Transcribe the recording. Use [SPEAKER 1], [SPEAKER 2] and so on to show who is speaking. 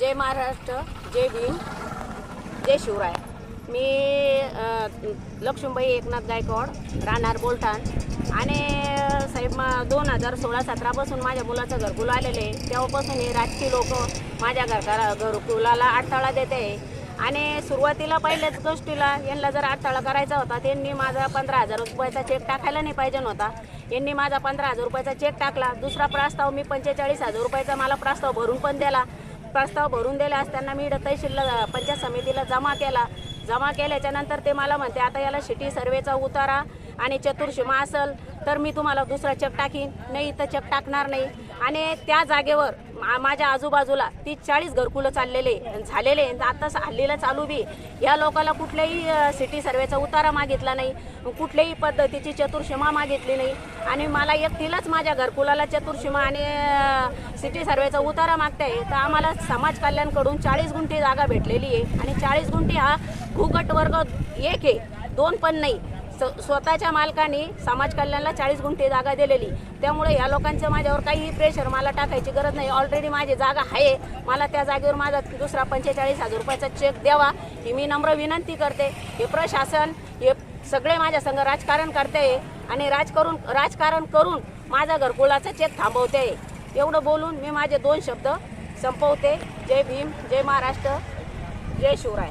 [SPEAKER 1] जय महाराष्ट्र जय भीम जय शिवराय. मी लक्ष्मीबाई एकनाथ गायकवाड राहणार बोलठाण. आणि साहेब मा दोन हजार सोळा सतरापासून माझ्या मुलाचं घरकुल आलेलं आहे. तेव्हापासून हे राजकीय लोक माझ्या घरकाला घरकुलाला अडथळा देते. आहे आणि सुरुवातीला पहिल्याच गोष्टीला यांना जर अडथळा करायचा होता त्यांनी माझा पंधरा हजार रुपयाचा चेक टाकायला नाही पाहिजे नव्हता. यांनी माझा पंधरा हजार रुपयाचा चेक टाकला. दुसरा प्रस्ताव मी पंचेचाळीस हजार रुपयाचा मला प्रस्ताव भरून पण दिला. प्रस्ताव भरून दिला असताना मी इथं पंचायत समितीला जमा केला. जमा केल्याच्यानंतर ते मला म्हणते आता याला शिटी सर्वेचा उतारा आणि चतुर्शिमा असेल तर मी तुम्हाला दुसरा चेक टाकीन. नाही तर चेक टाकणार नाही. आणि त्या जागेवर मा- माझ्या आजूबाजूला तीस चाळीस घरकुलं चाललेले झालेले. आता हल्लीला चालू बी. या लोकाला कुठल्याही सिटी सर्वेचा उतारा मागितला नाही. कुठल्याही पद्धतीची चतुर्षीमा मागितली नाही. आणि मला एकटीलाच माझ्या घरकुलाला चतुर्षीमा आणि सिटी सर्वेचा उतारा मागताय. तर आम्हाला समाज कल्याणकडून चाळीस गुंठी जागा भेटलेली आहे. आणि चाळीस गुंठी हा भूगट वर्ग एक आहे. दोन पण नाही. स्वतःच्या मालकाने समाज कल्याणला चाळीस गुंठे जागा दिलेली. त्यामुळे या लोकांचं माझ्यावर काहीही प्रेशर मला टाकायची गरज नाही. ऑलरेडी माझी जागा आहे. मला त्या जागेवर माझा दुसरा पंचेचाळीस हजार रुपयाचा चेक द्यावा. ही मी नम्र विनंती करते. हे प्रशासन हे सगळे माझ्या संघ राजकारण करते आणि राज करून राजकारण करून माझा घरकुलाचा चेक थांबवते. एवढं बोलून मी माझे दोन शब्द संपवते. जय भीम जय महाराष्ट्र जय शिवराय.